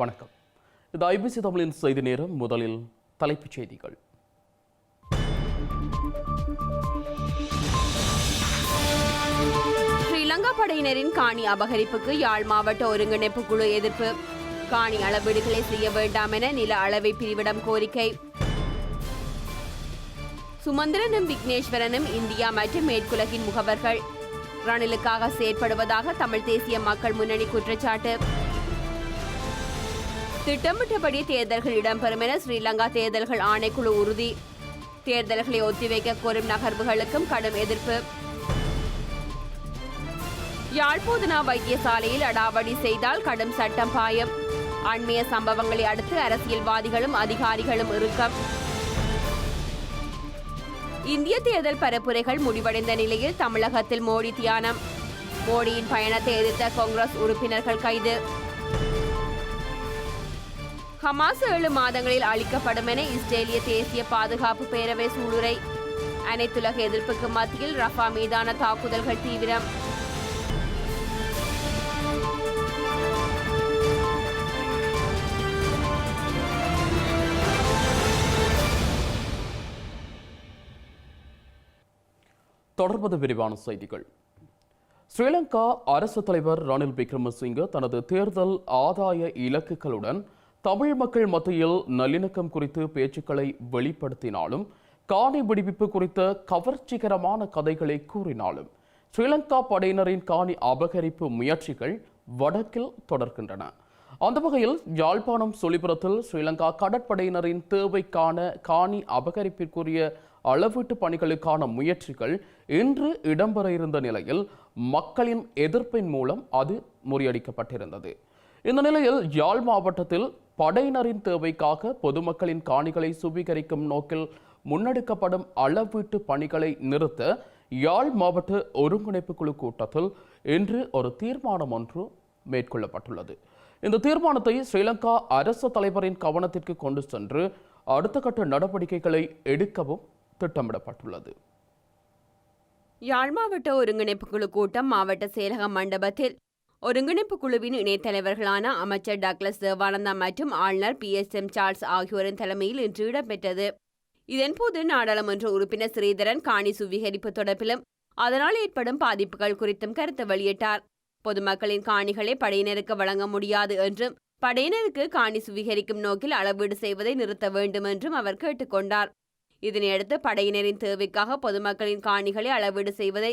வணக்கம். இது ஐபிசி தமிழின் செய்தி நேரம். முதலில் தலைப்புச் செய்திகள். ஸ்ரீலங்கா படையினரின் காணி அபகரிப்புக்கு யாழ் மாவட்ட ஒருங்கிணைப்பு குழு எதிர்ப்பு. காணி அளவீடுகளை செய்ய வேண்டாம் என நில அளவை பிரிவிடம் கோரிக்கை. சுமந்திரனும் விக்னேஸ்வரனும் இந்தியா மற்றும் மேற்குலகின் முகவர்கள். ரணிலுக்காக செயற்படுவதாக தமிழ் தேசிய மக்கள் முன்னணி குற்றச்சாட்டு. திட்டமிட்டபடி தேர்தல்கள் இடம்பெறும் என ஸ்ரீலங்கா தேர்தல்கள் ஆணைக்குழு உறுதி. தேர்தல்களை ஒத்திவைக்க கோரும் நகர்வுகளுக்கும் கடும் எதிர்ப்பு. யாழ்போதனா வைத்தியசாலையில் அடாவடி செய்தால் கடும் சட்டம் பாயம். அண்மைய சம்பவங்களை அடுத்து அரசியல்வாதிகளும் அதிகாரிகளும் இறுக்கம். இந்திய தேர்தல் பரப்புரைகள் முடிவடைந்த நிலையில் தமிழகத்தில் மோடி தியானம். மோடியின் பயணத்தை எதிர்த்த காங்கிரஸ் உறுப்பினர்கள் கைது. ஹமாஸ் ஏழு மாதங்களில் அளிக்கப்படும் என இஸ்ரேலிய தேசிய பாதுகாப்பு பேரவை சூளுரை. அனைத்துலக எதிர்ப்புக்கு மத்தியில் ரஃபா மீதான தாக்குதல்கள் தீவிரம். தொடர்பது விரிவான செய்திகள். ஸ்ரீலங்கா அரசு தலைவர் ரணில் விக்ரமசிங்க தனது தேர்தல் ஆதாய இலக்குகளுடன் தமிழ் மக்கள் மத்தியில் நல்லிணக்கம் குறித்து பேச்சுக்களை வெளிப்படுத்தினாலும் காணி விடுவிப்பு குறித்த கவர்ச்சிகரமான கதைகளை கூறினாலும் ஸ்ரீலங்கா படையினரின் காணி அபகரிப்பு முயற்சிகள் வடக்கில் தொடர்கின்றன. அந்த வகையில் யாழ்ப்பாணம் சொலிபுரத்தில் ஸ்ரீலங்கா கடற்படையினரின் தேவைக்கான காணி அபகரிப்பிற்குரிய அளவீட்டு பணிகளுக்கான முயற்சிகள் இன்று இடம்பெற இருந்த நிலையில் மக்களின் எதிர்ப்பின் மூலம் அது முறியடிக்கப்பட்டிருந்தது. இந்த நிலையில் யாழ் மாவட்டத்தில் படையினரின் தேவைக்காக பொதுமக்களின் காணிகளை சுவீகரிக்கும் நோக்கில் முன்னெடுக்கப்படும் அளவீட்டு பணிகளை நிறுத்த யாழ் மாவட்ட ஒருங்கிணைப்பு குழு கூட்டத்தில் இன்று ஒரு தீர்மானம் ஒன்று மேற்கொள்ளப்பட்டுள்ளது. இந்த தீர்மானத்தை ஸ்ரீலங்கா அரசு தலைவரின் கவனத்திற்கு கொண்டு சென்று அடுத்த கட்ட நடவடிக்கைகளை எடுக்கவும் திட்டமிடப்பட்டுள்ளது. யாழ் மாவட்ட ஒருங்கிணைப்பு குழு கூட்டம் மாவட்ட செயலக மண்டபத்தில் ஒருங்கிணைப்பு குழுவின் இணைத்தலைவர்களான அமைச்சர் டக்ளஸ் தேவானந்தா மற்றும் ஆளுநர் பி எஸ் எம் சார்ல்ஸ் ஆகியோரின் தலைமையில் இன்று இடம்பெற்றது. இதன்போது நாடாளுமன்ற உறுப்பினர் ஸ்ரீதரன் காணி சுவீகரிப்பு தொடர்பிலும் அதனால் ஏற்படும் பாதிப்புகள் குறித்தும் கருத்து வெளியிட்டார். பொதுமக்களின் காணிகளை படையினருக்கு வழங்க முடியாது என்றும் படையினருக்கு காணி சுவீகரிக்கும் நோக்கில் அளவீடு செய்வதை நிறுத்த வேண்டும் என்றும் அவர் கேட்டுக்கொண்டார் இதனையடுத்து படையினரின் தேவைக்காக பொதுமக்களின் காணிகளை அளவீடு செய்வதை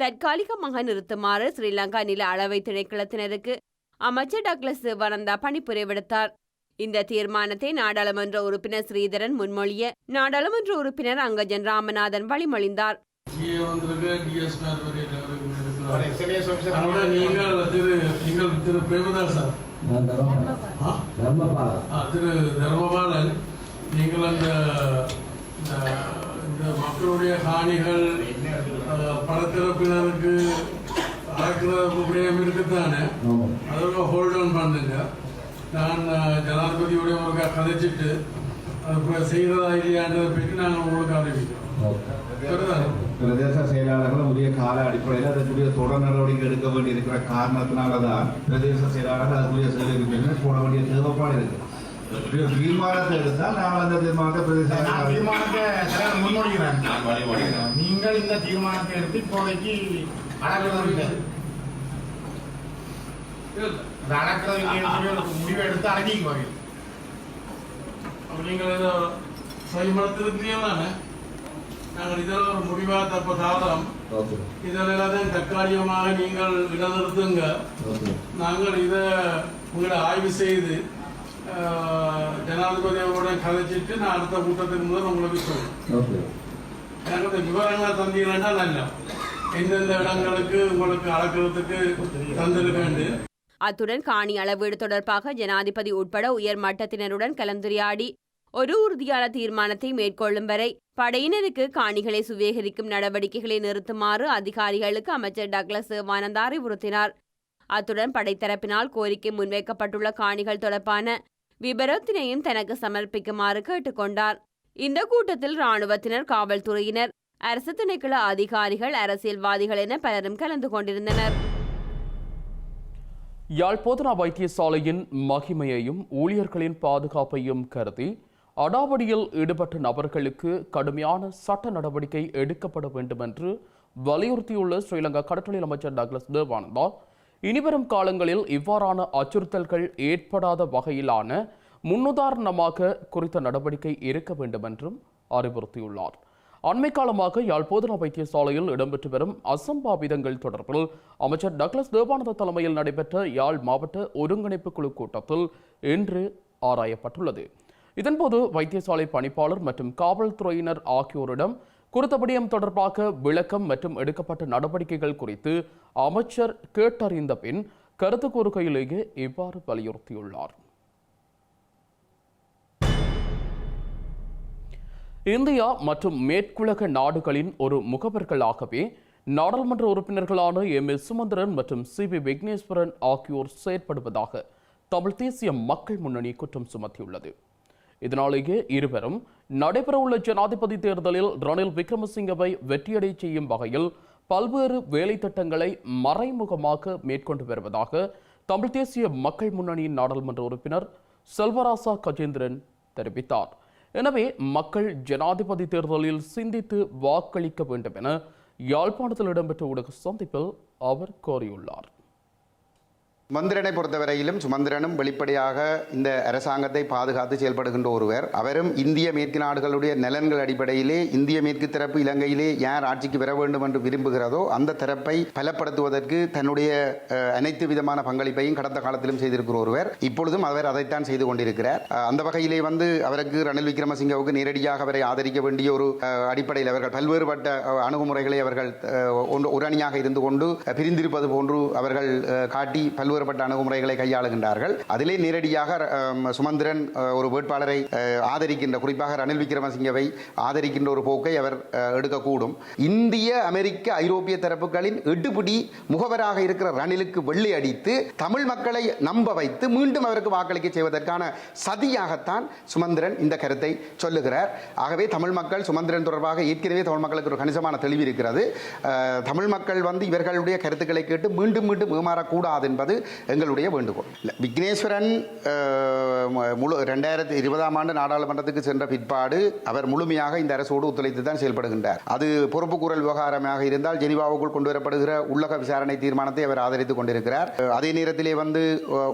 தற்காலிகமாக நிறுத்துமாறு ஸ்ரீலங்கா நில அளவை திணைக்களத்தினருக்கு அமைச்சர் டக்ளஸ் சிவானந்தா பணிப்புரை விடுத்தார். இந்த தீர்மானத்தை நாடாளுமன்ற உறுப்பினர் ஸ்ரீதரன் முன்மொழிய நாடாளுமன்ற உறுப்பினர் அங்கஜன் ராமநாதன் வழிமொழிந்தார். நீங்கள் அந்த மக்களுடைய காணிகள் அஹ், பலதரப்பினருக்கு அறக்கிற விடயம் இருக்குத்தானே அதோட ஹோல்ட் ஆன் பண்ணுங்க. நான் அஹ், ஜனாதிபதியோட ஒரு கதைச்சிட்டு அது செய்கிறதா இல்லையான்றதை பற்றி நாங்கள் உங்களுக்கு அறிவிக்கிறோம் பிரதேச செயலாளர்கள் உரிய கால அடிப்படையில் அதற்குரிய தொடர் நடவடிக்கை எடுக்க வேண்டி இருக்கிற காரணத்தினால தான் பிரதேச செயலாளர்கள் அதுக்குரிய செயலுக்கு போட வேண்டிய தேவைப்பாடு இருக்கு. இப்படி ஒரு தீர்மானத்தை எடுத்தால் நாங்கள் அந்த தீர்மானத்தை தீர்மானத்தை முன்மொழிகிறேன் இந்த தீர்மானத்தை எடுத்து இப்போதைக்கு அடக்கிறது இல்லை. அந்த அடக்கிறது இல்லைன்னு சொல்லி ஒரு முடிவை எடுத்து அடக்கிக்குவாங்க அப்ப நீங்கள் ஏதோ செயல்படுத்திருக்கிறீங்களானே நாங்கள் இதில் ஒரு முடிவாக தப்ப ஓகே. இதில் எல்லாத்தையும் தற்காலிகமாக நீங்கள் இடநிறுத்துங்க நாங்கள் இதை உங்களை ஆய்வு செய்து ஜனாதிபதியோட கதைச்சிட்டு நான் அடுத்த கூட்டத்துக்கு முதல் உங்களுக்கு சொல்லுவேன் எனக்கு விவரங்களை தந்தீங்கன்னா நல்லா எந்தெந்த இடங்களுக்கு உங்களுக்கு அளக்கிறதுக்கு தந்திருக்கேன் அத்துடன் காணி அளவீடு தொடர்பாக ஜனாதிபதி உட்பட உயர் மட்டத்தினருடன் கலந்துரையாடி ஒரு உறுதியான தீர்மானத்தை மேற்கொள்ளும் வரை படையினருக்கு காணிகளை சுவீகரிக்கும் நடவடிக்கைகளை நிறுத்துமாறு அதிகாரிகளுக்கு அமைச்சர் டக்ளஸ் சிவானந்தா அறிவுறுத்தினார் அத்துடன் படைத்தரப்பினால் கோரிக்கை முன்வைக்கப்பட்டுள்ள காணிகள் தொடர்பான விபரத்தினையும் தனக்கு சமர்ப்பிக்குமாறு கேட்டுக்கொண்டார். இந்த கூட்டத்தில் ராணுவத்தினர் காவல்துறையினர் அரசு திணைக்கள அதிகாரிகள் அரசியல்வாதிகள் என பலரும் கலந்து கொண்டிருந்தனர். யாழ் வைத்தியசாலையின் மகிமையையும் ஊழியர்களின் பாதுகாப்பையும் கருதி அடாவடியில் ஈடுபட்ட நபர்களுக்கு கடுமையான சட்ட நடவடிக்கை எடுக்கப்பட வேண்டும் என்று வலியுறுத்தியுள்ள ஸ்ரீலங்கா கடற்றொழில் அமைச்சர் டக்ளஸ் தேவானந்தா இனிவரும் காலங்களில் இவ்வாறான அச்சுறுத்தல்கள் ஏற்படாத வகையிலான முன்னுதாரணமாக குறித்த நடவடிக்கை இருக்க வேண்டும் என்றும் அறிவுறுத்தியுள்ளார். அண்மை காலமாக யாழ் போதனா வைத்தியசாலையில் இடம்பெற்று வரும் அசம்பாவிதங்கள் தொடர்பில் அமைச்சர் டக்ளஸ் தேவானந்த தலைமையில் நடைபெற்ற யாழ் மாவட்ட ஒருங்கிணைப்பு குழு கூட்டத்தில் இன்று ஆராயப்பட்டுள்ளது. இதன்போது வைத்தியசாலை பணிப்பாளர் மற்றும் காவல்துறையினர் ஆகியோரிடம் குறித்த விடயம் தொடர்பாக விளக்கம் மற்றும் எடுக்கப்பட்ட நடவடிக்கைகள் குறித்து அமைச்சர் கேட்டறிந்த பின் கருத்து கூறுகையிலேயே இவ்வாறு வலியுறுத்தியுள்ளார். இந்தியா மற்றும் மேற்குலக நாடுகளின் ஒரு முகவர்களாகவே நாடாளுமன்ற உறுப்பினர்களான எம் எஸ் சுமந்திரன் மற்றும் சி வி விக்னேஸ்வரன் ஆகியோர் செயற்படுவதாக தமிழ் தேசிய மக்கள் முன்னணி குற்றம் சுமத்தியுள்ளது. இதனாலேயே இருவரும் நடைபெறவுள்ள ஜனாதிபதி தேர்தலில் ரணில் விக்ரமசிங்கவை வெற்றியடை செய்யும் வகையில் பல்வேறு வேலை திட்டங்களை மறைமுகமாக மேற்கொண்டு வருவதாக தமிழ் தேசிய மக்கள் முன்னணியின் நாடாளுமன்ற உறுப்பினர் செல்வராசா கஜேந்திரன் தெரிவித்தார். எனவே மக்கள் ஜனாதிபதி தேர்தலில் சிந்தித்து வாக்களிக்க வேண்டும் என யாழ்ப்பாணத்தில் இடம்பெற்ற ஊடக சந்திப்பில் அவர் கோரியுள்ளார். சுமந்திரனை பொறுத்தவரையிலும் சுமந்திரனும் வெளிப்படையாக இந்த அரசாங்கத்தை பாதுகாத்து செயல்படுகின்ற ஒருவர். அவரும் இந்திய மேற்கு நாடுகளுடைய நலன்கள் அடிப்படையிலே இந்திய மேற்கு தரப்பு இலங்கையிலே யார் ஆட்சிக்கு பெற வேண்டும் என்று விரும்புகிறதோ அந்த தரப்பை பலப்படுத்துவதற்கு தன்னுடைய அனைத்து விதமான பங்களிப்பையும் கடந்த காலத்திலும் செய்திருக்கிற ஒருவர். இப்பொழுதும் அவர் அதைத்தான் செய்து கொண்டிருக்கிறார். அந்த வகையிலே வந்து அவருக்கு ரணில் விக்ரமசிங்கவுக்கு நேரடியாக அவரை ஆதரிக்க வேண்டிய ஒரு அடிப்படையில் அவர்கள் பல்வேறுபட்ட அணுகுமுறைகளை அவர்கள் ஒன்று- ஒரு அணியாக இருந்து கொண்டு பிரிந்திருப்பது போன்று அவர்கள் காட்டி பல்வேறு வேறுபட்ட அணுகுமுறைகளை கையாளுகின்றார்கள். அதிலே நேரடியாக சுமந்திரன் ஒரு வேட்பாளரை ஆதரிக்கின்ற குறிப்பாக ரணில் விக்ரமசிங்கவை ஆதரிக்கின்ற ஒரு போக்கை அவர் எடுக்கக்கூடும். இந்திய அமெரிக்க ஐரோப்பிய தரப்புகளின் எடுபிடி முகவராக இருக்கிற ரணிலுக்கு வெள்ளி அடித்து தமிழ் மக்களை நம்ப வைத்து மீண்டும் அவருக்கு வாக்களிக்க செய்வதற்கான சதியாகத்தான் சுமந்திரன் இந்த கருத்தை சொல்லுகிறார். ஆகவே தமிழ் மக்கள் சுமந்திரன் தொடர்பாக ஏற்கனவே தமிழ் மக்களுக்கு ஒரு கணிசமான தெளிவு இருக்கிறது. தமிழ் மக்கள் வந்து இவர்களுடைய கருத்துக்களை கேட்டு மீண்டும் மீண்டும் ஏமாறக்கூடாது என்பது எங்களுடைய வேண்டுகோள். விக்னேஸ்வரன் முழு ரெண்டாயிரத்தி இருபதாம் ஆண்டு நாடாளுமன்றத்துக்கு சென்ற பிற்பாடு அவர் முழுமையாக இந்த அரசோடு ஒத்துழைத்து தான் செயல்படுகின்றார். அது பொறுப்புக்கூறல் விவகாரமாக இருந்தால் ஜெனிவாவுக்குள் கொண்டு வரப்படுகிற உள்ளக விசாரணை தீர்மானத்தை அவர் ஆதரித்துக் கொண்டிருக்கிறார். அதே நேரத்திலே வந்து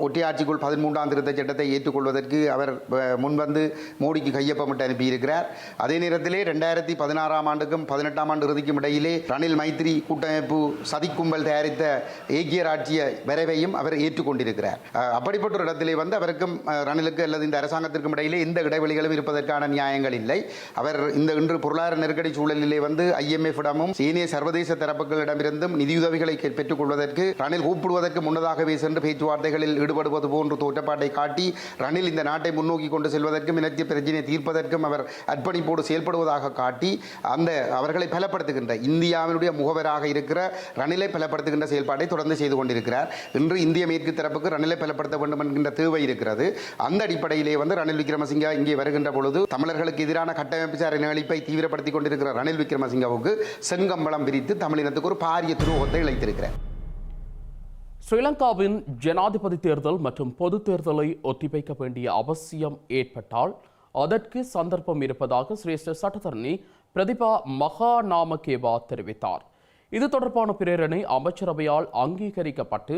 ஒட்டியாட்சிக்குள் பதிமூன்றாம் திருத்த சட்டத்தை ஏற்றுக்கொள்வதற்கு அவர் முன்வந்து மோடிக்கு கையொப்பமிட்டு அனுப்பியிருக்கிறார். அதே நேரத்திலே ரெண்டாயிரத்தி பதினாறாம் ஆண்டுக்கும் பதினெட்டாம் ஆண்டு இறுதிக்கும் இடையிலே ரணில் மைத்ரி கூட்டமைப்பு சதிக்கும்பல் தயாரித்த ஏக்கிய ராட்சிய வரைவையும் அவர் ஏற்றுக்கொண்டிருக்கிறார். அப்படிப்பட்ட ஒரு இடத்திலே வந்து அவருக்கும் ரணிலுக்கு அல்லது இந்த அரசாங்கத்திற்கும் இடையிலே எந்த இடைவெளிகளும் இருப்பதற்கான நியாயங்கள் இல்லை. அவர் இந்த இன்று பொருளாதார நெருக்கடி சூழலிலே வந்து ஐஎம்எஃப் இடமும் சீனிய சர்வதேச தரப்புகளிடமிருந்தும் நிதியுதவிகளை பெற்றுக்கொள்வதற்கு பெற்றுக் கொள்வதற்கு ரணில் கூப்பிடுவதற்கு முன்னதாகவே சென்று பேச்சுவார்த்தைகளில் ஈடுபடுவது போன்று தோற்றப்பாட்டை காட்டி ரணில் இந்த நாட்டை முன்னோக்கி கொண்டு செல்வதற்கும் இனத்திய பிரச்சினை தீர்ப்பதற்கும் அவர் அர்ப்பணிப்போடு செயல்படுவதாக காட்டி அந்த அவர்களை பலப்படுத்துகின்ற இந்தியாவினுடைய முகவராக இருக்கிற ரணிலை பலப்படுத்துகின்ற செயல்பாட்டை தொடர்ந்து செய்து கொண்டிருக்கிறார். இன்று இந்திய மேற்கு தரப்புக்கு ரணிலை பலப்படுத்த வேண்டும் என்கின்ற தேவை இருக்கிறது. அந்த அடிப்படையிலே வந்து ரணில் விக்ரமசிங்கா இங்கே வருகின்ற பொழுது தமிழர்களுக்கு எதிரான கட்டமைப்பு சார் நிகழ்ப்பை தீவிரப்படுத்திக் கொண்டிருக்கிற ரணில் விக்ரமசிங்காவுக்கு செங்கம்பளம் பிரித்து தமிழினத்துக்கு ஒரு பாரிய துரோகத்தை இழைத்திருக்கிறார். ஸ்ரீலங்காவின் ஜனாதிபதி தேர்தல் மற்றும் பொது தேர்தலை ஒத்திவைக்க வேண்டிய அவசியம் ஏற்பட்டால் அதற்கு சந்தர்ப்பம் இருப்பதாக சிரேஷ்ட சட்டத்தரணி பிரதிபா மகாநாமகேவா தெரிவித்தார். இது தொடர்பான பிரேரணை அமைச்சரவையால் அங்கீகரிக்கப்பட்டு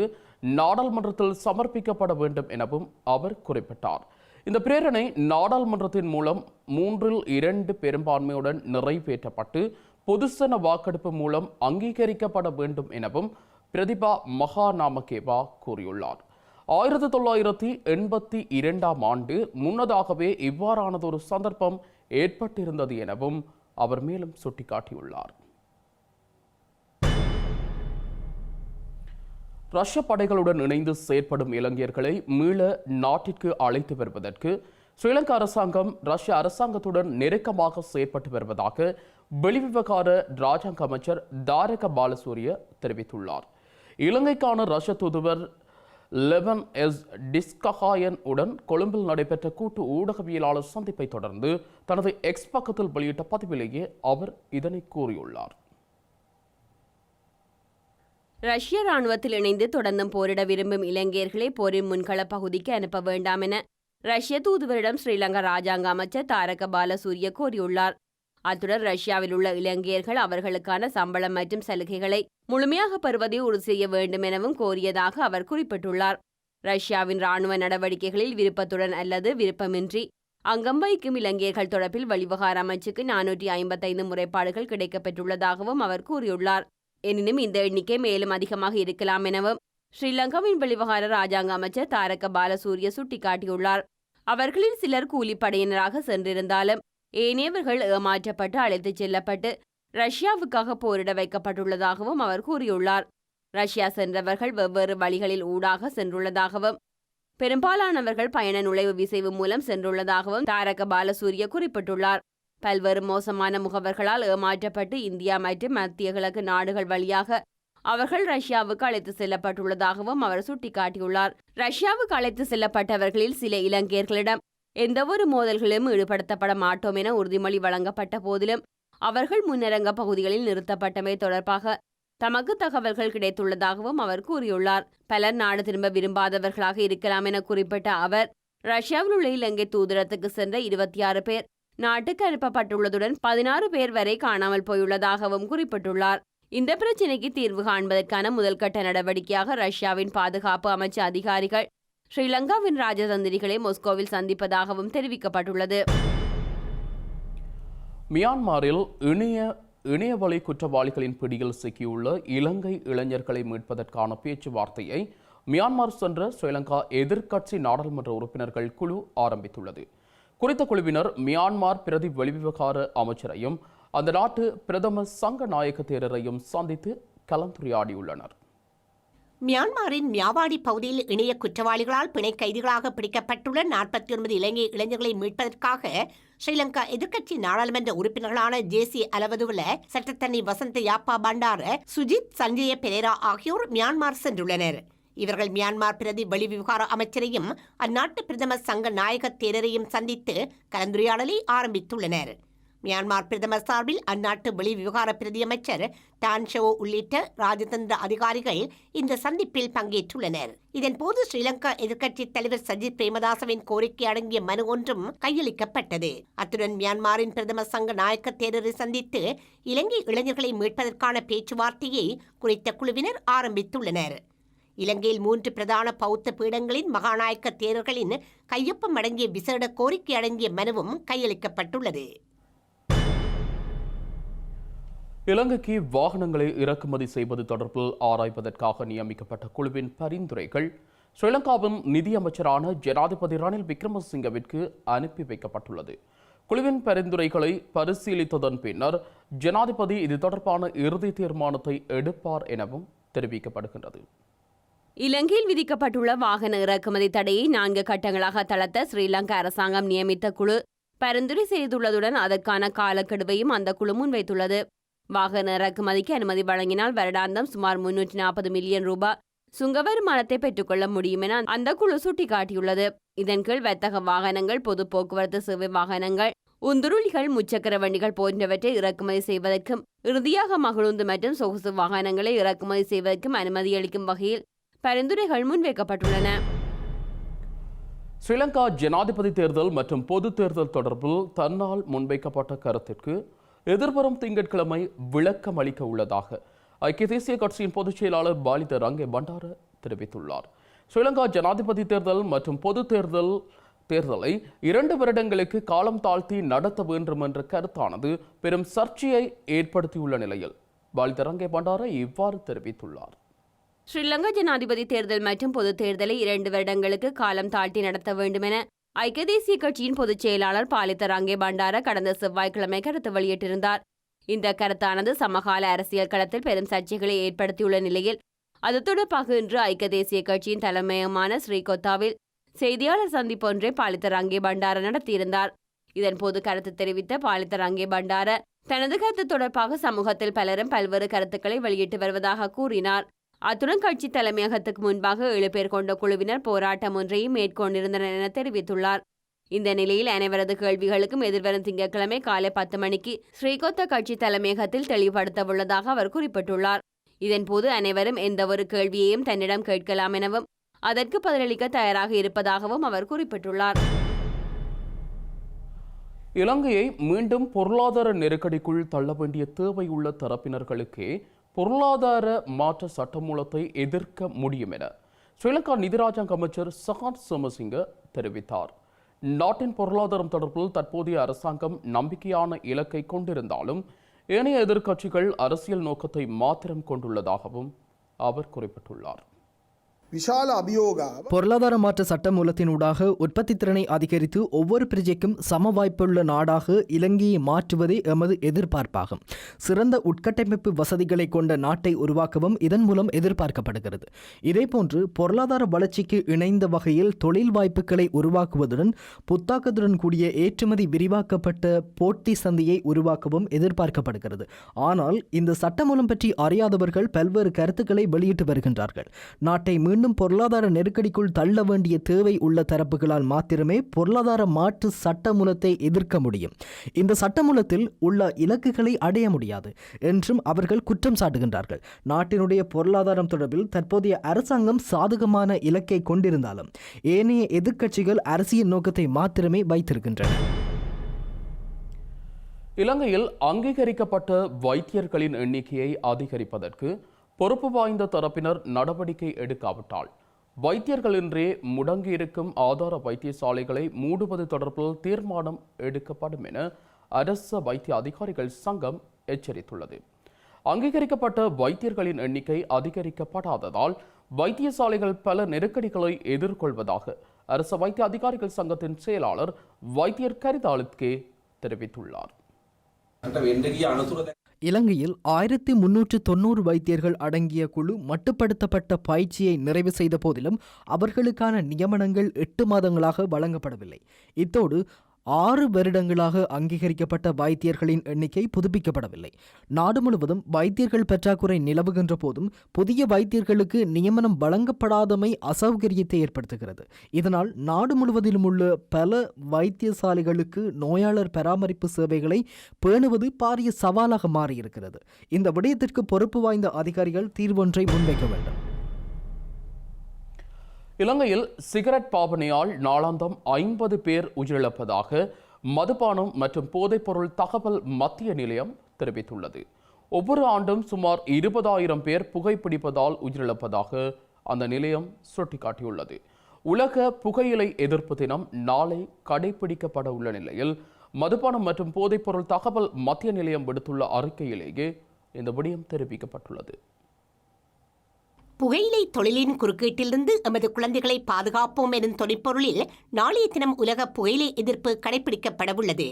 நாடாளுமன்றத்தில் சமர்ப்பிக்கப்பட வேண்டும் எனவும் அவர் குறிப்பிட்டார். இந்த பிரேரணை நாடாளுமன்றத்தின் மூலம் மூன்றில் இரண்டு பெரும்பான்மையுடன் நிறைவேற்றப்பட்டு பொதுசன வாக்கெடுப்பு மூலம் அங்கீகரிக்கப்பட வேண்டும் எனவும் பிரதிபா மகாநாமகேவா கூறியுள்ளார். ஆயிரத்தி தொள்ளாயிரத்தி எண்பத்தி இரண்டாம் ஆண்டு முன்னதாகவே இவ்வாறானதொரு சந்தர்ப்பம் ஏற்பட்டிருந்தது எனவும் அவர் மேலும் சுட்டிக்காட்டியுள்ளார். ரஷ்ய படைகளுடன் இணைந்து செயற்படும் இளைஞர்களை மீள நாட்டிற்கு அழைத்து வருவதற்கு ஸ்ரீலங்கா அரசாங்கம் ரஷ்ய அரசாங்கத்துடன் நெருக்கமாக செயற்பட்டு வருவதாக வெளிவிவகார ராஜாங்க அமைச்சர் தாரக பாலசூரிய தெரிவித்துள்ளார். இலங்கைக்கான ரஷ்ய தூதுவர் லெவன் எஸ் டிஸ்கஹாயன் உடன் கொழும்பில் நடைபெற்ற கூட்டு ஊடகவியலாளர் சந்திப்பை தொடர்ந்து தனது எக்ஸ் பக்கத்தில் வெளியிட்ட பதிவிலேயே அவர் இதனை கூறியுள்ளார். ரஷ்ய ராணுவத்தில் இணைந்து தொடர்ந்தும் போரிட விரும்பும் இலங்கையர்களை போரின் முன்கள பகுதிக்கு அனுப்ப வேண்டாம் என ரஷ்ய தூதுவரிடம் ஸ்ரீலங்கா ராஜாங்க அமைச்சர் தாரக பாலசூரிய கோரியுள்ளார். அத்துடன் ரஷ்யாவில் உள்ள இலங்கையர்கள் அவர்களுக்கான சம்பளம் மற்றும் சலுகைகளை முழுமையாக பெறுவதை உறுதி செய்ய வேண்டும் எனவும் கோரியதாக அவர் குறிப்பிட்டுள்ளார். ரஷ்யாவின் ராணுவ நடவடிக்கைகளில் விருப்பத்துடன் அல்லது விருப்பமின்றி அங்கம் வகிக்கும் இலங்கையர்கள் தொடர்பில் வெளிவகார அமைச்சுக்கு நானூற்றி ஐம்பத்தைந்து முறைப்பாடுகள் கிடைக்கப்பெற்றுள்ளதாகவும் அவர் கூறியுள்ளார். எனினும் இந்த எண்ணிக்கை மேலும் அதிகமாக இருக்கலாம் எனவும் ஸ்ரீலங்காவின் வெளிவகார ராஜாங்க அமைச்சர் தாரக பாலசூரிய சுட்டிக்காட்டியுள்ளார். அவர்களில் சிலர் கூலிப்படையினராக சென்றிருந்தாலும் ஏனையவர்கள் ஏமாற்றப்பட்டு அழைத்துச் செல்லப்பட்டு ரஷ்யாவுக்காக போரிட வைக்கப்பட்டுள்ளதாகவும் அவர் கூறியுள்ளார். ரஷ்யா சென்றவர்கள் வெவ்வேறு வழிகளில் ஊடாக சென்றுள்ளதாகவும் பெரும்பாலானவர்கள் பயண நுழைவு விசைவு மூலம் சென்றுள்ளதாகவும் தாரக பாலசூரிய குறிப்பிட்டுள்ளார். பல்வேறு மோசமான முகவர்களால் ஏமாற்றப்பட்டு இந்தியா மற்றும் மத்திய கிழக்கு நாடுகள் வழியாக அவர்கள் ரஷ்யாவுக்கு அழைத்து செல்லப்பட்டுள்ளதாகவும் அவர் சுட்டிக்காட்டியுள்ளார். ரஷ்யாவுக்கு அழைத்து செல்லப்பட்டவர்களில் சில இலங்கையர்களிடம் எந்தவொரு மோதல்களிலும் ஈடுபடுத்தப்பட மாட்டோம் என உறுதிமொழி வழங்கப்பட்ட போதிலும் அவர்கள் முன்னரங்க பகுதிகளில் நிறுத்தப்பட்டமை தொடர்பாக தமக்கு தகவல்கள் கிடைத்துள்ளதாகவும் அவர் கூறியுள்ளார். பலர் நாடு திரும்ப விரும்பாதவர்களாக இருக்கலாம் என குறிப்பிட்ட அவர் ரஷ்யாவில் உள்ள இலங்கை தூதரத்துக்கு சென்ற இருபத்தி ஆறு பேர் நாட்டுக்கு அனுப்பப்பட்டுள்ளதுடன் பதினாறு பேர் வரை காணாமல் போயுள்ளதாகவும் குறிப்பிட்டுள்ளார். இந்த பிரச்சினைக்கு தீர்வு காண்பதற்கான முதல்கட்ட நடவடிக்கையாக ரஷ்யாவின் பாதுகாப்பு அமைச்சு அதிகாரிகள் ஸ்ரீலங்காவின் ராஜதந்திரிகளை மொஸ்கோவில் சந்திப்பதாகவும் தெரிவிக்கப்பட்டுள்ளது. மியான்மரில் இணைய இணையவழி குற்றவாளிகளின் பிடியில் சிக்கியுள்ள இலங்கை இளைஞர்களை மீட்பதற்கான பேச்சுவார்த்தையை மியான்மர் சென்ற ஸ்ரீலங்கா எதிர்க்கட்சி நாடாளுமன்ற உறுப்பினர்கள் குழு ஆரம்பித்துள்ளது. குறித்த குழுவினர் மியான்மர் பிரதி வெளிவிவகார அமைச்சரையும் அந்த நாட்டு பிரதமர் சங்க நாயக தேரரையும் சந்தித்து கலந்துரையாடியுள்ளனர். மியான்மரின் மியாவாடி பகுதியில் இணைய குற்றவாளிகளால் பிணை கைதிகளாக பிடிக்கப்பட்டுள்ள நாற்பத்தி ஒன்பது இலங்கை இளைஞர்களை மீட்பதற்காக ஸ்ரீலங்கா எதிர்க்கட்சி நாடாளுமன்ற உறுப்பினர்களான ஜேசி அலவதுவல சட்டத்தண்ணி வசந்த யாப்பா பண்டார சுஜித் சஞ்சய பெரேரா ஆகியோர் மியான்மர் சென்றுள்ளனர். இவர்கள் மியான்மர் பிரதி வெளிவிவகார அமைச்சரையும் அந்நாட்டு பிரதமர் சங்க நாயக தேரரையும் சந்தித்து கலந்துரையாடலை ஆரம்பித்துள்ளனர். மியான்மர் பிரதமர் சார்பில் அந்நாட்டு வெளிவிவகார பிரதியமைச்சர் டான்ஷோ உள்ளிட்ட ராஜதந்திர அதிகாரிகள் இந்த சந்திப்பில் பங்கேற்றுள்ளனர். இதன்போது ஸ்ரீலங்கா எதிர்க்கட்சித் தலைவர் சஜித் பிரேமதாசவின் கோரிக்கை அடங்கிய மனு ஒன்றும் கையளிக்கப்பட்டது. அத்துடன் மியான்மரின் பிரதமர் சங்க நாயக்க தேரரை சந்தித்து இலங்கை இளைஞர்களை மீட்பதற்கான பேச்சுவார்த்தையை குறித்த குழுவினர் ஆரம்பித்துள்ளனர். இலங்கையில் மூன்று பிரதான பௌத்த பீடங்களின் மகாநாயக்க தேரர்களின் கையொப்பம் அடங்கிய விசேட கோரிக்கை அடங்கிய மனுவும் கையளிக்கப்பட்டுள்ளது. இலங்கைக்கு வாகனங்களை இறக்குமதி செய்வது தொடர்பில் ஆராய்வதற்காக நியமிக்கப்பட்ட குழுவின் பரிந்துரைகள் ஸ்ரீலங்காவின் நிதியமைச்சரான ஜனாதிபதி ரணில் விக்ரமசிங்கவிற்கு அனுப்பி வைக்கப்பட்டுள்ளது. குழுவின் பரிந்துரைகளை பரிசீலித்ததன் பின்னர் ஜனாதிபதி இது தொடர்பான இறுதி தீர்மானத்தை எடுப்பார் எனவும் தெரிவிக்கப்படுகின்றது. இலங்கையில் விதிக்கப்பட்டுள்ள வாகன இறக்குமதி தடையை நான்கு கட்டங்களாக தளர்த்த ஸ்ரீலங்கா அரசாங்கம் நியமித்த குழு பரிந்துரை செய்துள்ளதுடன் அதற்கான காலக்கெடுவையும் அந்த குழு முன்வைத்துள்ளது. வாகன இறக்குமதிக்கு அனுமதி வழங்கினால் வருடாந்தம் சுமார் முன்னூற்றி நாற்பது மில்லியன் ரூபாய் சுங்க வருமானத்தை பெற்றுக்கொள்ள முடியும் என அந்த குழு சுட்டிக்காட்டியுள்ளது. இதன் கீழ் வர்த்தக வாகனங்கள் பொது போக்குவரத்து சேவை வாகனங்கள் உந்துருளிகள் முச்சக்கர வண்டிகள் போன்றவற்றை இறக்குமதி செய்வதற்கும் இறுதியாக மகிழுந்து மற்றும் சொகுசு வாகனங்களை இறக்குமதி செய்வதற்கும் அனுமதி அளிக்கும் வகையில் பரிந்துரைகள் முன்வைக்கப்பட்டுள்ளன. ஸ்ரீலங்கா ஜனாதிபதி தேர்தல் மற்றும் பொது தேர்தல் தொடர்பில் தன்னால் முன்வைக்கப்பட்ட கருத்திற்கு எதிர்வரும் திங்கட்கிழமை விளக்கம் அளிக்க உள்ளதாக ஐக்கிய தேசிய கட்சியின் பொதுச் செயலாளர் பாலித ரங்கே பண்டார தெரிவித்துள்ளார். ஸ்ரீலங்கா ஜனாதிபதி தேர்தல் மற்றும் பொது தேர்தல் தேர்தலை இரண்டு வருடங்களுக்கு காலம் தாழ்த்தி நடத்த வேண்டும் என்ற கருத்தானது பெரும் சர்ச்சையை ஏற்படுத்தியுள்ள நிலையில் பாலித ரங்கே பண்டார இவ்வாறு தெரிவித்துள்ளார். ஸ்ரீலங்கா ஜனாதிபதி தேர்தல் மற்றும் பொதுத் தேர்தலை இரண்டு வருடங்களுக்கு காலம் தாழ்த்தி நடத்த வேண்டும் என ஐக்கிய தேசிய கட்சியின் பொதுச் செயலாளர் பாலித்தராங்கே பண்டார கடந்த செவ்வாய்க்கிழமை கருத்து வெளியிட்டிருந்தார். இந்த கருத்தானது சமகால அரசியல் களத்தில் பெரும் சர்ச்சைகளை ஏற்படுத்தியுள்ள நிலையில் அது தொடர்பாக இன்று ஐக்கிய தேசிய கட்சியின் தலைமையமான ஸ்ரீகொத்தாவில் செய்தியாளர் சந்திப்பு ஒன்றை பாலித்த ராங்கே பண்டார நடத்தியிருந்தார். இதன்போது கருத்து தெரிவித்த பாலித்த ராங்கே பண்டார தனது கருத்து தொடர்பாக சமூகத்தில் பலரும் பல்வேறு கருத்துக்களை வெளியிட்டு வருவதாக கூறினார். அத்துடன் கட்சி தலைமையகத்துக்கு முன்பாக ஏழு பேர் கொண்ட குழுவினர் போராட்டம் ஒன்றையும் மேற்கொண்டிருந்தனர் என தெரிவித்துள்ளார். இந்த நிலையில் அனைவரது கேள்விகளுக்கும் எதிர்வரும் திங்கட்கிழமை காலை பத்து மணிக்கு ஸ்ரீகொத்த கட்சி தலைமையகத்தில் தெளிவுபடுத்த உள்ளதாக அவர் குறிப்பிட்டுள்ளார். இதன்போது அனைவரும் எந்தவொரு கேள்வியையும் தன்னிடம் கேட்கலாம் எனவும் அதற்கு பதிலளிக்க தயாராக இருப்பதாகவும் அவர் குறிப்பிட்டுள்ளார். இலங்கையை மீண்டும் பொருளாதார நெருக்கடிக்குள் தள்ள வேண்டிய தேவை உள்ள தரப்பினர்களுக்கே பொருளாதார மாற்ற சட்டமூலத்தை எதிர்க்க முடியும் என ஸ்ரீலங்கா நிதிராஜாங்க அமைச்சர் சஹாத் சோமசிங்க தெரிவித்தார். நாட்டின் பொருளாதாரம் தொடர்பில் தற்போதைய அரசாங்கம் நம்பிக்கையான இலக்கை கொண்டிருந்தாலும் ஏனைய எதிர்க்கட்சிகள் அரசியல் நோக்கத்தை மாத்திரம் கொண்டுள்ளதாகவும் அவர் குறிப்பிட்டுள்ளார். பொருளாதார மாற்ற சட்ட மூலத்தினூடாக உற்பத்தி திறனை அதிகரித்து ஒவ்வொரு பிரஜைக்கும் சம வாய்ப்புள்ள நாடாக இலங்கையை மாற்றுவதே எமது எதிர்பார்ப்பாகும். சிறந்த உட்கட்டமைப்பு வசதிகளை கொண்ட நாட்டை உருவாக்கவும் இதன் மூலம் எதிர்பார்க்கப்படுகிறது. இதேபோன்று பொருளாதார வளர்ச்சிக்கு இணைந்த வகையில் தொழில் வாய்ப்புகளை உருவாக்குவதுடன் புத்தாக்கத்துடன் கூடிய ஏற்றுமதி விரிவாக்கப்பட்ட போட்டி சந்தையை உருவாக்கவும் எதிர்பார்க்கப்படுகிறது. ஆனால் இந்த சட்டமூலம் பற்றி அறியாதவர்கள் பல்வேறு கருத்துக்களை வெளியிட்டு வருகின்றார்கள். நாட்டை மீண்டும் பொருளாதார நெருக்கடிக்குள் தள்ள வேண்டிய தேவை உள்ள தரப்புகளால் மாத்திரமே பொருளாதார மாற்று சட்டமூலத்தை எதிர்க்க முடியும். இந்த சட்டமூலத்தில் உள்ள இலக்குகளை அடைய முடியாது என்றும் அவர்கள் குற்றம் சாட்டுகின்றார்கள். நாட்டினுடைய பொருளாதாரம் தொடர்பில் தற்போதைய அரசாங்கம் சாதகமான இலக்கை கொண்டிருந்தாலும் ஏனைய எதிர்க்கட்சிகள் அரசியல் நோக்கத்தை மாத்திரமே வைத்திருக்கின்றன. இலங்கையில் அங்கீகரிக்கப்பட்ட வைத்தியர்களின் எண்ணிக்கையை அதிகரிப்பதற்கு பொறுப்பு வாய்ந்த தரப்பினர் நடவடிக்கை எடுக்காவிட்டால் வைத்தியர்களின்றே முடங்கியிருக்கும் ஆதார வைத்தியசாலைகளை மூடுவது தொடர்பில் தீர்மானம் எடுக்கப்படும் என அரச வைத்திய அதிகாரிகள் சங்கம் எச்சரித்துள்ளது. அங்கீகரிக்கப்பட்ட வைத்தியர்களின் எண்ணிக்கை அதிகரிக்கப்படாததால் வைத்தியசாலைகள் பல நெருக்கடிகளை எதிர்கொள்வதாக அரச வைத்திய அதிகாரிகள் சங்கத்தின் செயலாளர் வைத்தியர் கரிதாலித்கே தெரிவித்துள்ளார். இலங்கையில் ஆயிரத்தி முன்னூற்று தொண்ணூறு வைத்தியர்கள் அடங்கிய குழு மட்டுப்படுத்தப்பட்ட பயிற்சியை நிறைவு செய்த போதிலும் அவர்களுக்கான நியமனங்கள் எட்டு மாதங்களாக வழங்கப்படவில்லை. இத்தோடு ஆறு வருடங்களாக அங்கீகரிக்கப்பட்ட வைத்தியர்களின் எண்ணிக்கை புதுப்பிக்கப்படவில்லை. நாடு முழுவதும் வைத்தியர்கள் பற்றாக்குறை நிலவுகின்ற போதும் புதிய வைத்தியர்களுக்கு நியமனம் வழங்கப்படாதமை அசௌகரியத்தை ஏற்படுத்துகிறது. இதனால் நாடு முழுவதிலும் உள்ள பல வைத்தியசாலைகளுக்கு நோயாளர் பராமரிப்பு சேவைகளை பேணுவது பாரிய சவாலாக மாறியிருக்கிறது. இந்த விடயத்திற்கு பொறுப்பு வாய்ந்த அதிகாரிகள் தீர்வொன்றை முன்வைக்க வேண்டும். இலங்கையில் சிகரெட் பாவனையால் நாளாந்தம் ஐம்பது பேர் உயிரிழப்பதாக மதுபானம் மற்றும் போதைப்பொருள் தகவல் மத்திய நிலையம் தெரிவித்துள்ளது. ஒவ்வொரு ஆண்டும் சுமார் இருபதாயிரம் பேர் புகைப்பிடிப்பதால் உயிரிழப்பதாக அந்த நிலையம் சுட்டிக்காட்டியுள்ளது. உலக புகையிலை எதிர்ப்பு தினம் நாளை கடைபிடிக்கப்பட உள்ள நிலையில் மதுபானம் மற்றும் போதைப்பொருள் தகவல் மத்திய நிலையம் விடுத்துள்ள அறிக்கையிலேயே இந்த விடயம் தெரிவிக்கப்பட்டுள்ளது. புகையிலை தொழிலின் குறுக்கீட்டிலிருந்து எமது குழந்தைகளை பாதுகாப்போம் எனும் தொழிற்பொருளில் நாளைய தினம் உலக புகையிலை எதிர்ப்பு கடைபிடிக்கப்படவுள்ளது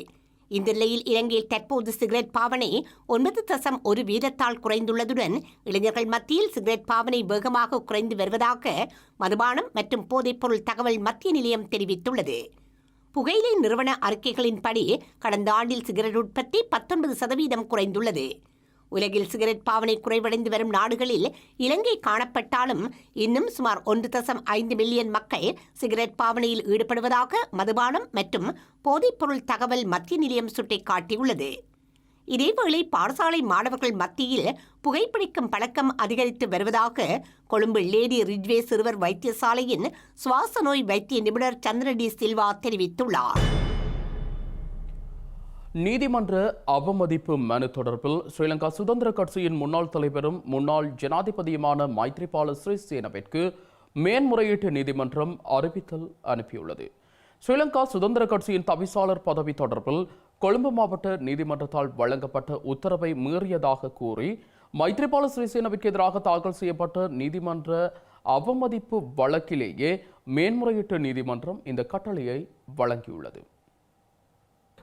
இந்த நிலையில் இலங்கையில் தற்போது சிகரெட் பாவனை ஒன்பது தசம் ஒரு வீதத்தால் குறைந்துள்ளதுடன் இளைஞர்கள் மத்தியில் சிகரெட் பாவனை வேகமாக குறைந்து வருவதாக மதுபானம் மற்றும் போதைப்பொருள் தகவல் மத்திய நிலையம் தெரிவித்துள்ளது. புகையிலை நிறுவன அறிக்கைகளின்படி கடந்த ஆண்டில் சிகரெட் உற்பத்தி பத்தொன்பது சதவீதம் குறைந்துள்ளது. உலகில் சிகரெட் பாவனை குறைவடைந்து வரும் நாடுகளில் இலங்கை காணப்பட்டாலும் இன்னும் சுமார் ஒன்று தசம் ஐந்து மில்லியன் மக்கள் சிகரெட் பாவனையில் ஈடுபடுவதாக மதுபானம் மற்றும் போதைப்பொருள் தகவல் மத்திய நிலையம் சுட்டிக்காட்டியுள்ளது. இதேவேளை பாடசாலை மாணவர்கள் மத்தியில் புகைப்பிடிக்கும் பழக்கம் அதிகரித்து வருவதாக கொழும்பு லேடி ரிட்வே சிறுவர் வைத்தியசாலையின் சுவாச நோய் வைத்திய நிபுணர் சந்திரடி சில்வா தெரிவித்துள்ளார். நீதிமன்ற அவமதிப்பு மனு தொடர்பில் ஸ்ரீலங்கா சுதந்திர கட்சியின் முன்னாள் தலைவரும் முன்னாள் ஜனாதிபதியுமான மைத்ரிபால சிறிசேனவிற்கு மேன்முறையீட்டு நீதிமன்றம் அறிவித்தல் அனுப்பியுள்ளது. ஸ்ரீலங்கா சுதந்திர கட்சியின் தவிசாளர் பதவி தொடர்பில் கொழும்பு மாவட்ட நீதிமன்றத்தால் வழங்கப்பட்ட உத்தரவை மீறியதாக கூறி மைத்ரிபால சிறிசேனவிற்கு எதிராக தாக்கல் செய்யப்பட்ட நீதிமன்ற அவமதிப்பு வழக்கிலேயே மேன்முறையீட்டு நீதிமன்றம் இந்த கட்டளையை வழங்கியுள்ளது.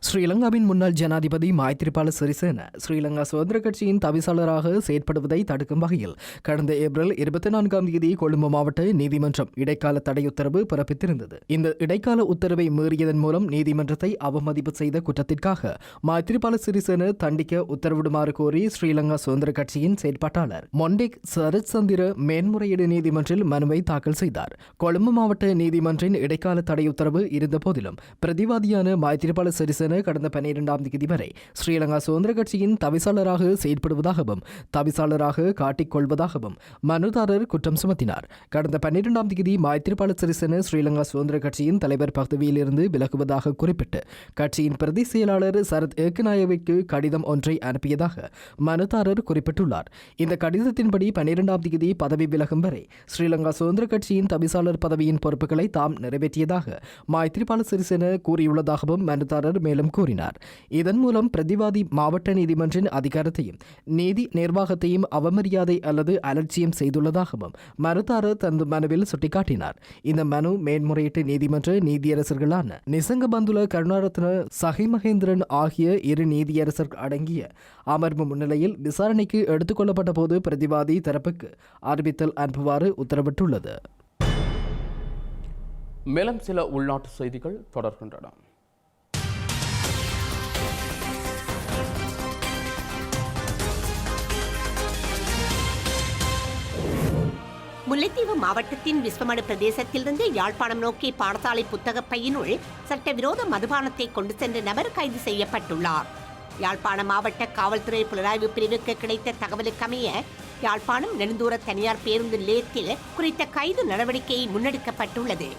ஸ்ரீலங்காவின் முன்னாள் ஜனாதிபதி மைத்ரிபால சிறிசேன ஸ்ரீலங்கா சுதந்திர கட்சியின் தவிசாளராக செயற்படுவதை தடுக்கும் வகையில் கடந்த ஏப்ரல் இருபத்தி நான்காம் தேதி கொழும்பு மாவட்ட நீதிமன்றம் இடைக்கால தடை உத்தரவு பிறப்பித்திருந்தது. இந்த இடைக்கால உத்தரவை மீறியதன் மூலம் நீதிமன்றத்தை அவமதிப்பு செய்த குற்றத்திற்காக மைத்ரிபால சிறிசேன தண்டிக்க உத்தரவிடுமாறு கோரி ஸ்ரீலங்கா சுதந்திர கட்சியின் செயற்பாட்டாளர் மொண்டேக் சரத்சந்திர மேன்முறையீடு நீதிமன்றில் மனுவை தாக்கல் செய்தார். கொழும்பு மாவட்ட நீதிமன்றின் இடைக்கால தடை உத்தரவு இருந்த போதிலும் பிரதிவாதியான மைத்ரிபால சிறிசேன சிறிசேன கடந்த பன்னிரெண்டாம் தேதி வரை ஸ்ரீலங்கா சுதந்திர கட்சியின் தவிசாளராக செயற்படுவதாகவும் தவிசாளராக காட்டிக்கொள்வதாகவும் மனுதாரர் குற்றம் சுமத்தினார். கடந்த பன்னிரெண்டாம் தேதி மைத்திரிபால சிறிசேன ஸ்ரீலங்கா சுதந்திர கட்சியின் தலைவர் பதவியிலிருந்து விலகுவதாக குறிப்பிட்டு கட்சியின் பிரதி செயலாளர் சரத் ஏக்கநாயவிற்கு கடிதம் ஒன்றை அனுப்பியதாக மனுதாரர் குறிப்பிட்டுள்ளார். இந்த கடிதத்தின்படி பன்னிரெண்டாம் தேதி பதவி விலகும் வரை ஸ்ரீலங்கா சுதந்திர கட்சியின் தவிசாளர் பதவியின் பொறுப்புகளை தாம் நிறைவேற்றியதாக மைத்ரிபால சிறிசேன கூறியுள்ளதாகவும் மனுதாரர் மேலும் கூறினார். இதன் மூலம் பிரதிவாதி மாவட்ட நீதிமன்றின் அதிகாரத்தையும் நீதி நிர்வாகத்தையும் அவமரியாதை அல்லது அலட்சியம் செய்துள்ளதாகவும் மறுத்தாறு தனது மனுவில் சுட்டிக்காட்டினார். இந்த மனு மேன்முறையீட்டு நீதிமன்ற நீதியரசர்களான நிசங்கபந்துல கருணாரத்ன சஹி மகேந்திரன் ஆகிய இரு நீதியரசர்கள் அடங்கிய அமர்வு முன்னிலையில் விசாரணைக்கு எடுத்துக்கொள்ளப்பட்ட போது பிரதிவாதி தரப்புக்கு அறிவித்தல் அனுப்புவாறு உத்தரவிட்டுள்ளது. மேலும் சில உள்நாட்டு செய்திகள் தொடர்கின்றன. முல்லைத்தீவு மாவட்டத்தின் விஸ்வமடு பிரதேசத்திலிருந்து யாழ்ப்பாணம் நோக்கி பாடசாலை புத்தக பையினுள் சட்டவிரோத மதுபானத்தை கொண்டு சென்ற நபர் கைது செய்யப்பட்டுள்ளார். யாழ்ப்பாணம் மாவட்ட காவல்துறை புலனாய்வு பிரிவுக்கு கிடைத்த தகவலுக்கமைய யாழ்ப்பாணம் நெடுந்தூர தனியார் பேருந்து நிலையத்தில் குறித்த கைது நடவடிக்கை முன்னெடுக்கப்பட்டுள்ளது.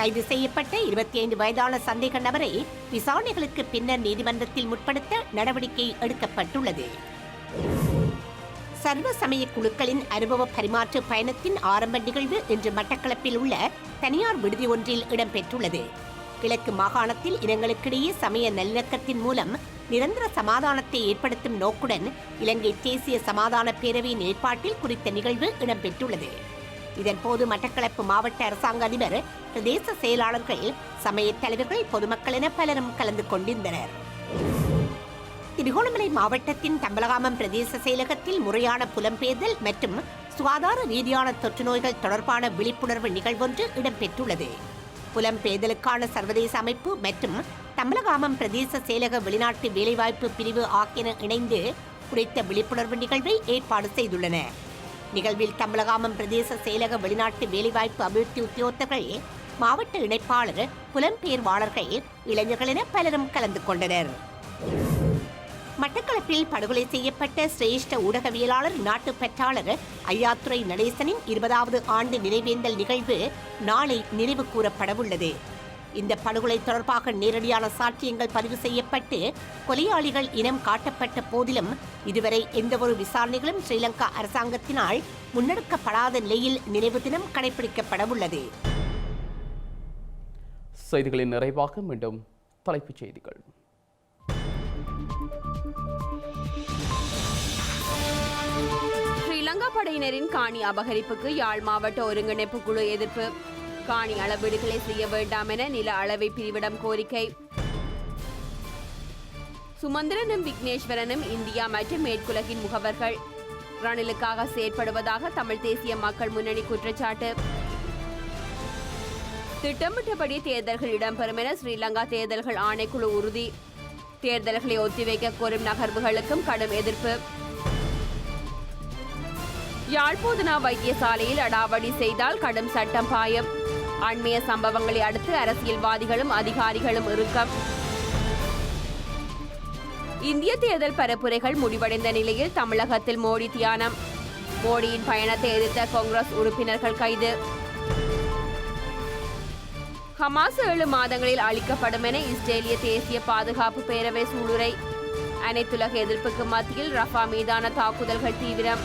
கைது செய்யப்பட்ட இருபத்தி ஐந்து வயதான சந்தேக நபரை விசாரணைகளுக்கு பின்னர் நீதிமன்றத்தில் முற்படுத்த நடவடிக்கை எடுக்கப்பட்டுள்ளது. சர்வ சமய குழுக்களின் அனுபவ பரிமாற்ற பயணத்தின் ஆரம்ப நிகழ்வு இன்று மட்டக்களப்பில் உள்ள தனியார் விடுதி ஒன்றில் இடம்பெற்றுள்ளது. கிழக்கு மாகாணத்தில் இனங்களுக்கிடையே சமய நல்லிணக்கத்தின் மூலம் நிரந்தர சமாதானத்தை ஏற்படுத்தும் நோக்குடன் இலங்கை தேசிய சமாதான பேரவையின் ஏற்பாட்டில் குறித்த நிகழ்வு இடம்பெற்றுள்ளது. இதன்போது மட்டக்களப்பு மாவட்ட அரசாங்க அதிபர் பிரதேச செயலாளர்கள் சமய தலைவர்கள் பொதுமக்கள் என பலரும் கலந்து கொண்டிருந்தனர். திருகோணமலை மாவட்டத்தின் தம்பலகாமம் பிரதேச செயலகத்தில் முறையான புலம்பெயர்தல் மற்றும் சுகாதார ரீதியான தொற்று நோய்கள் தொடர்பான விழிப்புணர்வு நிகழ்வொன்று இடம்பெற்றுள்ளது. புலம்பெயர்தலுக்கான சர்வதேச அமைப்பு மற்றும் தம்பலகாமம் பிரதேச செயலக வெளிநாட்டு வேலைவாய்ப்பு பிரிவு ஆகியன இணைந்து குறித்த விழிப்புணர்வு நிகழ்வை ஏற்பாடு செய்துள்ளன. நிகழ்வில் தம்பலகாமம் பிரதேச செயலக வெளிநாட்டு வேலைவாய்ப்பு அபிவிருத்தி உத்தியோகத்தர்கள் மாவட்ட இணைப்பாளர் புலம்பெயர்வாளர்கள் இளைஞர்கள் என பலரும் கலந்து கொண்டனர். மட்டக்களப்பில் படுகொலை செய்யப்பட்ட சிரேஷ்ட ஊடகவியலாளர் நாட்டு பற்றாளர் ஐயாத்துறை நடேசனின் இருபதாவது ஆண்டு நினைவேந்தல் நிகழ்வு நாளை நினைவு கூறப்படவுள்ளது. இந்த படுகொலை தொடர்பாக நேரடியான சாட்சியங்கள் பதிவு செய்யப்பட்டு கொலையாளிகள் இனம் காட்டப்பட்ட போதிலும் இதுவரை எந்தவொரு விசாரணைகளும் ஸ்ரீலங்கா அரசாங்கத்தினால் முன்னெடுக்கப்படாத நிலையில் நினைவு தினம் கடைபிடிக்கப்படவுள்ளது செய்திகளின் நிறைவாக மீண்டும் தலைப்புச் செய்திகள். படையினரின் காணி அபகரிப்புக்கு யாழ் மாவட்ட ஒருங்கிணைப்பு குழு எதிர்ப்பு. காணி அளவீடுகளை செய்ய வேண்டாம் என நில அளவை பிரிவிடம் கோரிக்கை. சுமந்திரனும் விக்னேஸ்வரனும் இந்தியா மற்றும் மேற்குலகின் முகவர்கள். ரணிலுக்காக செயற்படுவதாக தமிழ் தேசிய மக்கள் முன்னணி குற்றச்சாட்டு. திட்டமிட்டபடி தேர்தல்கள் இடம்பெறும் என ஸ்ரீலங்கா தேர்தல்கள் ஆணைக்குழு உறுதி. தேர்தல்களை ஒத்திவைக்க கோரும் நகர்வுகளுக்கும் கடும் எதிர்ப்பு. யாழ்போதனா வைத்தியசாலையில் அடாவடி செய்தால் கடும் சட்டம் பாயம். அண்மைய சம்பவங்களை அடுத்து அரசியல்வாதிகளும் அதிகாரிகளும் இறுக்கம். இந்திய தேர்தல் பரப்புரைகள் முடிவடைந்த நிலையில் தமிழகத்தில் மோடி தியானம். மோடியின் பயணத்தை எதிர்த்த காங்கிரஸ் உறுப்பினர்கள் கைது. ஹமாஸ் ஏழு மாதங்களில் அளிக்கப்படும் என இஸ்ரேலிய தேசிய பாதுகாப்பு பேரவை சூளுரை. அனைத்துலக எதிர்ப்புக்கு மத்தியில் ரஃபா மீதான தாக்குதல்கள் தீவிரம்.